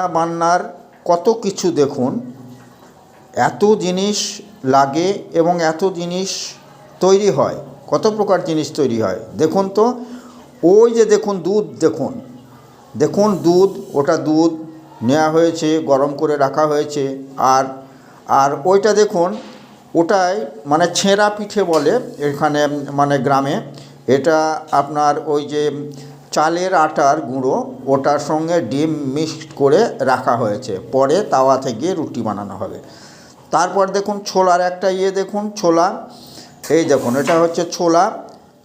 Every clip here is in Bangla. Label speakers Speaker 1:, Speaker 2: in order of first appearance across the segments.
Speaker 1: রান্না বান্নার কত কিছু দেখুন, এত জিনিস লাগে এবং এত জিনিস তৈরি হয়। কত প্রকার জিনিস তৈরি হয়, দেখুন তো। ওই যে দেখুন দুধ, দেখুন। দেখুন দুধ, ওটা দুধ নেওয়া হয়েছে, গরম করে রাখা হয়েছে, আর আর ওইটা দেখুন, ওটাই মানে ছেঁড়া পিঠে বলে এখানে মানে গ্রামে। এটা আপনার ওই যে চালের আটার গুঁড়ো ওটার সঙ্গে ডিম মিক্সড করে রাখা হয়েছে। পরে তাওয়া থেকে রুটি বানানো হবে। তারপর দেখুন ছোলার একটা ইয়ে দেখুন, ছোলা। এই দেখুন, এটা হচ্ছে ছোলা।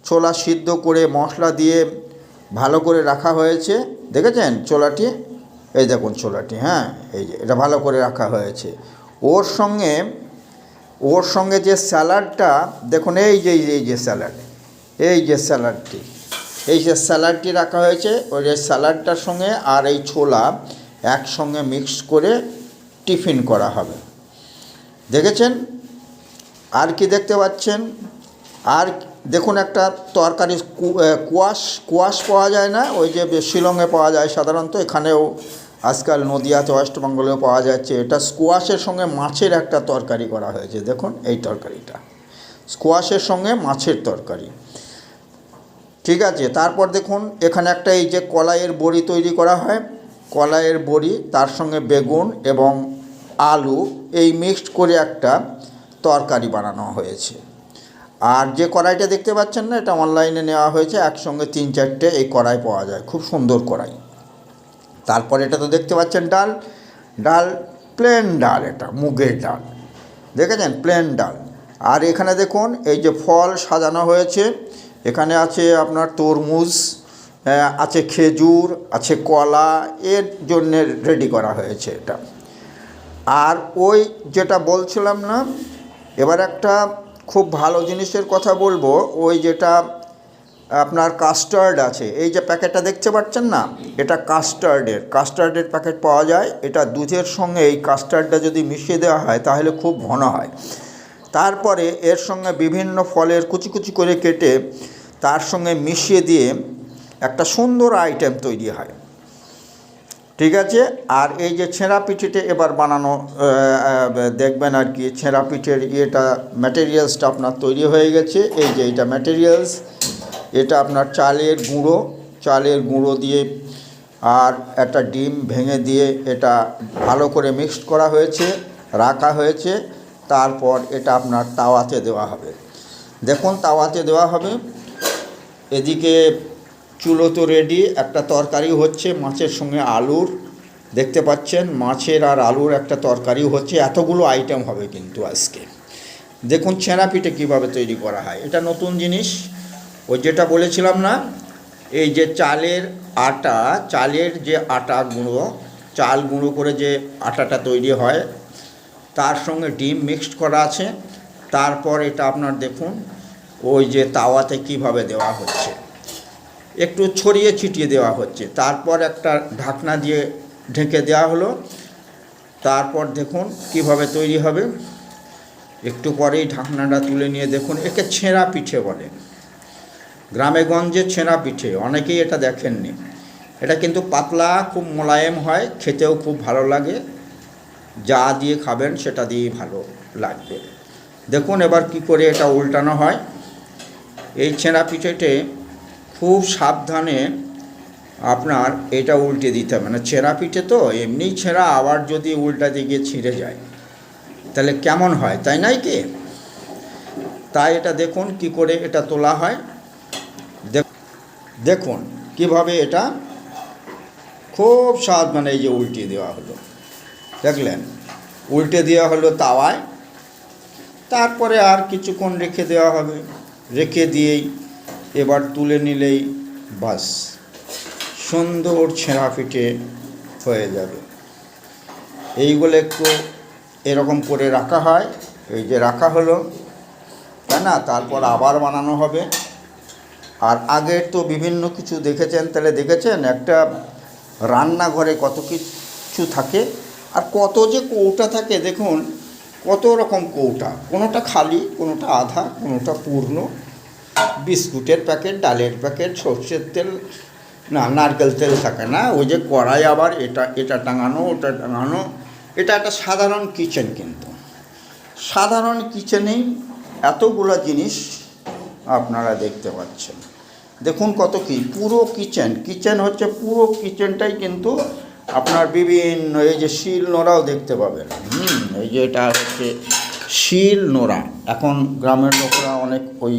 Speaker 1: ছোলা সিদ্ধ করে মশলা দিয়ে ভালো করে রাখা হয়েছে। দেখেছেন ছোলাটি? এই দেখুন ছোলাটি হ্যাঁ এই যে, এটা ভালো করে রাখা হয়েছে। ওর সঙ্গে ওর সঙ্গে যে স্যালাডটা, দেখুন এই যে এই যে স্যালাড, এই যে স্যালাডটি। এই যে স্যালাডটি রাখা হয়েছে, ওই যে স্যালাডটার সঙ্গে আর এই ছোলা একসঙ্গে মিক্স করে টিফিন করা হবে। দেখেছেন? আর কি দেখতে পাচ্ছেন? আর দেখুন একটা তরকারি কোয়াশ কোয়াশ পাওয়া যায় না, ওই যে শিলংয়ে পাওয়া যায় সাধারণত, এখানেও আজকাল নদিয়াতে, ওয়েস্ট বেঙ্গলেও পাওয়া যাচ্ছে। এটা স্কোয়াশের সঙ্গে মাছের একটা তরকারি করা হয়েছে। দেখুন এই তরকারিটা। স্কোয়াশের সঙ্গে মাছের তরকারি। ঠিক আছে, তারপর দেখুন, এখানে একটা এই যে কলাইয়ের বড়ি তৈরি করা হয়, কলাইয়ের বড়ি, তার সঙ্গে বেগুন এবং আলু, এই মিক্সড করে একটা তরকারি বানানো হয়েছে। আর যে কড়াইটা দেখতে পাচ্ছেন না, এটা অনলাইনে নেওয়া হয়েছে, একসঙ্গে তিন চারটে এই কড়াই পাওয়া যায়, খুব সুন্দর কড়াই। তারপর এটা তো দেখতে পাচ্ছেন ডাল ডাল, প্লেন ডাল এটা, মুগের ডাল, দেখেছেন? প্লেন ডাল। আর এখানে দেখুন, এই যে ফল সাজানো হয়েছে এখানে আছে আপনার তরমুজ আছে খেজুর, আছে কলা, এর জন্যে রেডি করা হয়েছে এটা। আর ওই যেটা বলছিলাম না, এবার একটা খুব ভালো জিনিসের কথা বলব, ওই যেটা আপনার কাস্টার্ড আছে, এই যে প্যাকেটটা দেখতে পাচ্ছেন না, এটা কাস্টার্ডের কাস্টার্ডের প্যাকেট পাওয়া যায়, এটা দুধের সঙ্গে এই কাস্টার্ডটা যদি মিশিয়ে দেওয়া হয়, তাহলে খুব ঘন হয়। তারপরে এর সঙ্গে বিভিন্ন ফলের কুচি কুচি করে কেটে তার সঙ্গে মিশিয়ে দিয়ে একটা সুন্দর আইটেম তৈরি হয়। ঠিক আছে? আর এই যে ছেঁড়া পিঠেতে এবার বানানো দেখবেন আর কি, ছেঁড়া পিঠের ইয়েটা ম্যাটেরিয়ালসটা আপনার তৈরি হয়ে গেছে। এই যে এটা ম্যাটেরিয়ালস এটা আপনার চালের গুঁড়ো চালের গুঁড়ো দিয়ে আর একটা ডিম ভেঙে দিয়ে এটা ভালো করে মিক্সড করা হয়েছে, রাখা হয়েছে। তারপর এটা আপনার তাওয়াতে দেওয়া হবে। দেখুন, তাওয়াতে দেওয়া হবে। এদিকে চুলো তো রেডি একটা তরকারি হচ্ছে, মাছের সঙ্গে আলুর। দেখতে পাচ্ছেন, মাছের আর আলুর একটা তরকারি হচ্ছে, এতগুলো আইটেম হবে কিন্তু আজকে। দেখুন ছেঁড়া পিঠে কীভাবে তৈরি করা হয়। এটা নতুন জিনিস। ওই যেটা বলেছিলাম না, এই যে চালের আটা, চালের যে আটা গুঁড়ো, চাল গুঁড়ো করে যে আটাটা তৈরি হয়, তার সঙ্গে ডিম মিক্সড করা আছে। তারপর এটা আপনার দেখুন ওই যে তাওয়াতে কীভাবে দেওয়া হচ্ছে। একটু ছড়িয়ে ছিটিয়ে দেওয়া হচ্ছে। তারপর একটা ঢাকনা দিয়ে ঢেকে দেওয়া হলো। তারপর দেখুন কীভাবে তৈরি হবে। একটু পরেই ঢাকনাটা তুলে নিয়ে দেখুন, একে ছেঁড়া পিঠে বলে। গ্রামে গঞ্জে ছেঁড়া পিঠে, অনেকেই এটা দেখেননি। এটা কিন্তু পাতলা, খুব মোলায়েম হয়, খেতেও খুব ভালো লাগে। যা দিয়ে খাবেন সেটা দিয়েই ভালো লাগবে। দেখুন এবার কি করে এটা উল্টানো হয়। এই ছেঁড়া পিঠেতে খুব সাবধানে আপনার এটা উল্টে দিতে হবে। মানে ছেঁড়া পিঠে তো এমনি ছেঁড়া, আবার যদি উল্টা দিকে ছিঁড়ে যায়, তাহলে কেমন হয়, তাই নাই কি? তাই এটা দেখুন কি করে এটা তোলা হয়। দেখ- দেখুন কীভাবে এটা খুব সাবধানে এই যে উল্টিয়ে দেওয়া হলো। দেখলেন? উল্টে দেওয়া হলো তাওয়ায়, তারপরে আর কিছুক্ষণ রেখে দেওয়া হবে। রেখে দিয়েই এবার তুলে নিলেই বাস। সুন্দর ছেঁড়া পিঠে হয়ে যাবে। এইগুলো একটু এরকম করে রাখা হয়। এই যে রাখা হলো, তাই না? তারপর আবার বানানো হবে। আর আগের তো বিভিন্ন কিছু দেখেছেন, তাহলে দেখেছেন একটা রান্নাঘরে কত কিছু থাকে। আর কত যে কৌটা থাকে, দেখুন কত রকম কৌটা? কোনোটা খালি, কোনোটা আধা, কোনোটা পূর্ণ? বিস্কুটের প্যাকেট, ডালের প্যাকেট, সর্ষের তেল, না, নারকেল তেল থাকে না। ওই যে কড়াই আবার এটা এটা টাঙানো, ওটা টাঙানো। এটা একটা সাধারণ কিচেন কিন্তু। সাধারণ কিচেনেই এতগুলো জিনিস আপনারা দেখতে পাচ্ছেন। দেখুন কত কি, পুরো কিচেন। কিচেন হচ্ছে পুরো কিচেনটাই কিন্তু আপনার বিভিন্ন, এই যে শিল নোড়াও দেখতে পাবেন। হুম, এই যে এটা হচ্ছে শিল নোড়া। এখন গ্রামের লোকরা অনেক ওই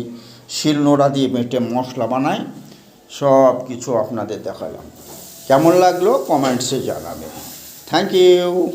Speaker 1: শিল নোড়া দিয়ে মেটে মশলা বানায়, সব কিছু আপনাদের দেখালাম। কেমন লাগল? কমেন্টসে জানাবেন। Thank you